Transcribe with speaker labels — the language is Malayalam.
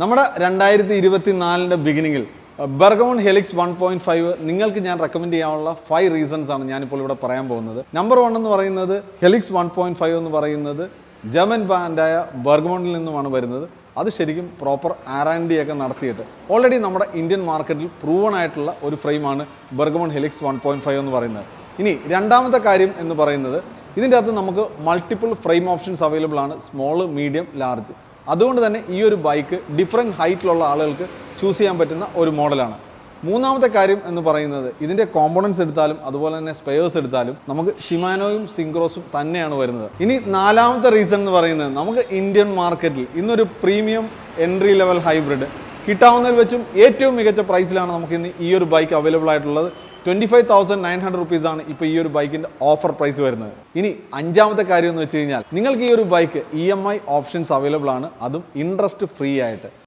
Speaker 1: നമ്മുടെ രണ്ടായിരത്തി ഇരുപത്തി നാലിന്റെ ബിഗിനിങ്ങിൽ Burgon helix one point five നിങ്ങൾക്ക് ഞാൻ റെക്കമെൻഡ് ചെയ്യാനുള്ള ഫൈവ് റീസൺസ് ആണ് ഞാനിപ്പോൾ ഇവിടെ പറയാൻ പോകുന്നത്. നമ്പർ വൺ എന്ന് പറയുന്നത് ഹെലിക്സ് വൺ പോയിന്റ് ഫൈവ് എന്ന് പറയുന്നത് ജർമ്മൻ ബ്രാൻഡായ ബർഗോണിൽ നിന്നുമാണ് വരുന്നത്. അത് ശരിക്കും പ്രോപ്പർ ആറാൻഡി ഒക്കെ നടത്തിയിട്ട്. ഓൾറെഡി നമ്മുടെ ഇന്ത്യൻ മാർക്കറ്റിൽ പ്രൂവൺ ആയിട്ടുള്ള ഒരു ഫ്രെയിമാണ് Burgon helix one point five എന്ന് പറയുന്നത്. ഇനി രണ്ടാമത്തെ കാര്യം എന്ന് പറയുന്നത് ഇതിന്റെ അകത്ത് നമുക്ക് മൾട്ടിപ്പിൾ ഫ്രെയിം ഓപ്ഷൻസ് അവൈലബിൾ ആണ് സ്മോൾ മീഡിയം ലാർജ് അതുകൊണ്ട് തന്നെ ഈ ഒരു ബൈക്ക് ഡിഫറെന്റ് ഹൈറ്റിലുള്ള ആളുകൾക്ക് ചൂസ് ചെയ്യാൻ പറ്റുന്ന ഒരു മോഡലാണ് മൂന്നാമത്തെ കാര്യം എന്ന് പറയുന്നത് ഇതിന്റെ കോമ്പോണൻസ് എടുത്താലും അതുപോലെ തന്നെ സ്പെയേഴ്സ് എടുത്താലും നമുക്ക് ഷിമാനോയും സിംഗ്രോസും തന്നെയാണ് വരുന്നത്. ഇനി നാലാമത്തെ റീസൺ എന്ന് പറയുന്നത് നമുക്ക് ഇന്ത്യൻ മാർക്കറ്റിൽ ഇന്നൊരു പ്രീമിയം എൻട്രി ലെവൽ ഹൈബ്രിഡ് കിട്ടാവുന്നതിൽ വെച്ചും ഏറ്റവും മികച്ച പ്രൈസിലാണ് നമുക്ക് ഇന്ന് ഈ ഒരു ബൈക്ക് അവൈലബിൾ ആയിട്ടുള്ളത്. Twenty five thousand nine hundred rupees ആണ് ഇപ്പോൾ ഈ ഒരു ബൈക്കിന്റെ ഓഫർ പ്രൈസ് വരുന്നത്. ഇനി അഞ്ചാമത്തെ കാര്യം എന്ന് വെച്ച് കഴിഞ്ഞാൽ നിങ്ങൾക്ക് ഈ ഒരു bike E M I options available ആണ്. അതും ഇൻട്രസ്റ്റ് ഫ്രീ ആയിട്ട്.